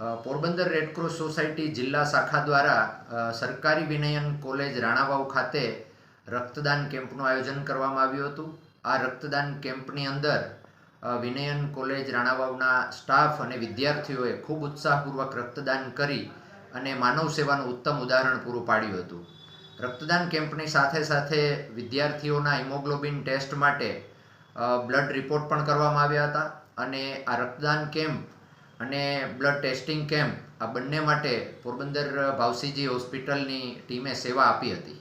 Porbandar Red Cross society જિલ્લા શાખા દ્વારા સરકારી વિનયન કોલેજ રાણાવાવ ખાતે રક્તદાન કેમ્પનું આયોજન કરવામાં આવ્યું હતું. આ રક્તદાન કેમ્પની અંદર વિનયન કોલેજ રાણાવાવના સ્ટાફ અને વિદ્યાર્થીઓએ ખૂબ ઉત્સાહપૂર્વક રક્તદાન કરી અને માનવ સેવાનું ઉત્તમ ઉદાહરણ પૂરું પાડ્યું હતું. રક્તદાન કેમ્પની સાથે સાથે વિદ્યાર્થીઓના હિમોગ્લોબિન ટેસ્ટ માટે બ્લડ રિપોર્ટ પણ કરવામાં આવ્યા હતા અને આ રક્તદાન કેમ્પ અને બ્લડ ટેસ્ટિંગ કેમ્પ આ બંને માટે પોરબંદર ભાવસીજી હોસ્પિટલની ટીમે સેવા આપી હતી.